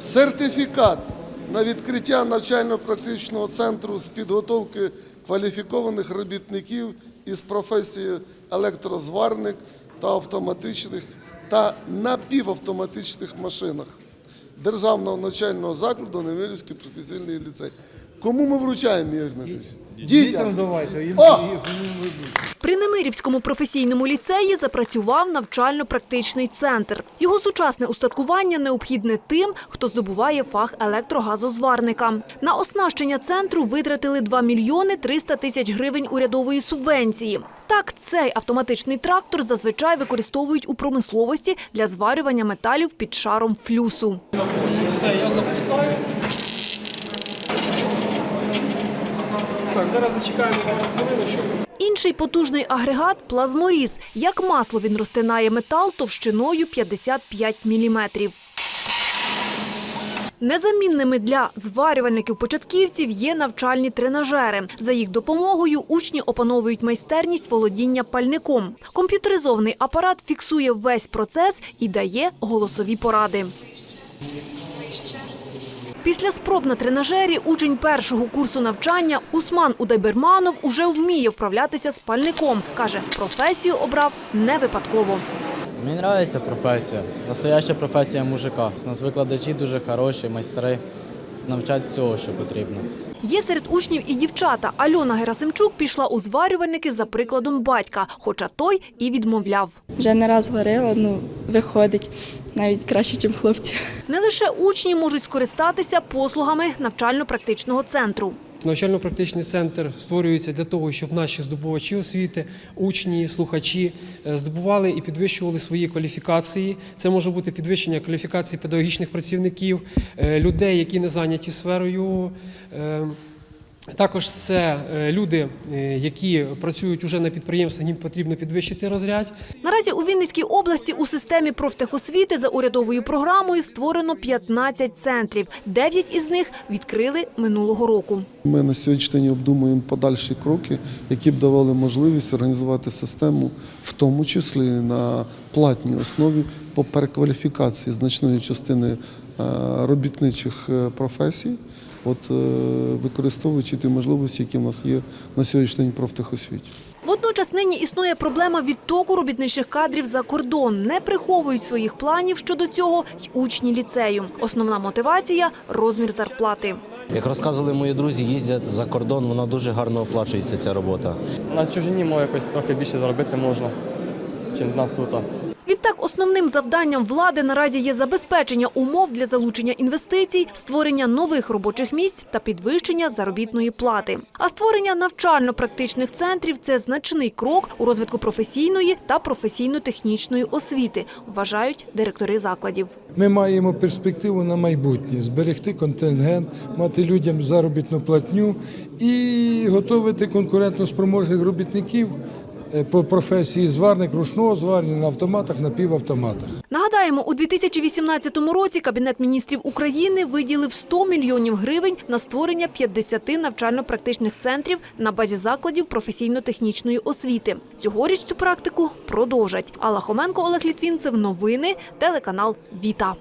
Сертифікат на відкриття навчально-практичного центру з підготовки кваліфікованих робітників із професії електрозварник та автоматичних та напівавтоматичних машинах Державного навчального закладу Немирівський професійний ліцей. Кому ми вручаємо, Ігор Дмитрович? Дітям давайте, їм О! При Немирівському професійному ліцеї запрацював навчально-практичний центр. Його сучасне устаткування необхідне тим, хто здобуває фах електрогазозварника. На оснащення центру витратили 2 мільйони 300 тисяч гривень урядової субвенції. Так, цей автоматичний трактор зазвичай використовують у промисловості для зварювання металів під шаром флюсу. Ось все, я запускаю. Так, зараз зачекаємо щоб Інший потужний агрегат – плазморіз. Як масло він розтинає метал товщиною 55 міліметрів. Незамінними для зварювальників-початківців є навчальні тренажери. За їх допомогою учні опановують майстерність володіння пальником. Комп'ютеризований апарат фіксує весь процес і дає голосові поради. Після спроб на тренажері учень першого курсу навчання Усман Удайберманов уже вміє вправлятися з пальником. Каже, професію обрав не випадково. Мені подобається професія. Настояща професія мужика. У нас викладачі дуже хороші, майстри. Навчать всього, що потрібно. Є серед учнів і дівчата. Альона Герасимчук пішла у зварювальники за прикладом батька, хоча той і відмовляв. Вже не раз варила, ну виходить навіть краще, ніж хлопці. Не лише учні можуть скористатися послугами навчально-практичного центру. Навчально-практичний центр створюється для того, щоб наші здобувачі освіти, учні, слухачі е, здобували і підвищували свої кваліфікації. Це може бути підвищення кваліфікації педагогічних працівників, е, людей, які не зайняті сферою. Також це е, люди, е, які працюють уже на підприємствах, їм потрібно підвищити розряд. Наразі у Вінницькій області у системі профтехосвіти за урядовою програмою створено 15 центрів. Дев'ять із них відкрили минулого року. Ми на сьогоднішній день обдумуємо подальші кроки, які б давали можливість організувати систему, в тому числі на платній основі по перекваліфікації значної частини е, робітничих професій, от е, використовуючи ті можливості, які в нас є на сьогоднішній день профтехосвіті. Водночас нині існує проблема відтоку робітничих кадрів за кордон. Не приховують своїх планів щодо цього й учні ліцею. Основна мотивація – розмір зарплати. Як розказували мої друзі, їздять за кордон, вона дуже гарно оплачується ця робота. На чужині мов якось трохи більше заробити можна, ніж в нас тут. Відтак, основним завданням влади наразі є забезпечення умов для залучення інвестицій, створення нових робочих місць та підвищення заробітної плати. А створення навчально-практичних центрів – це значний крок у розвитку професійної та професійно-технічної освіти, вважають директори закладів. Ми маємо перспективу на майбутнє зберегти контингент, мати людям заробітну платню і готувати конкурентно-спроможних робітників е, по професії зварник ручного зварення на автоматах, на півавтоматах. Нагадаємо, у 2018 році Кабінет міністрів України виділив 100 мільйонів гривень на створення 50 навчально-практичних центрів на базі закладів професійно-технічної освіти. Цьогоріч цю практику продовжать. Алла Хоменко, Олег Літвінцев. Новини. Телеканал Віта.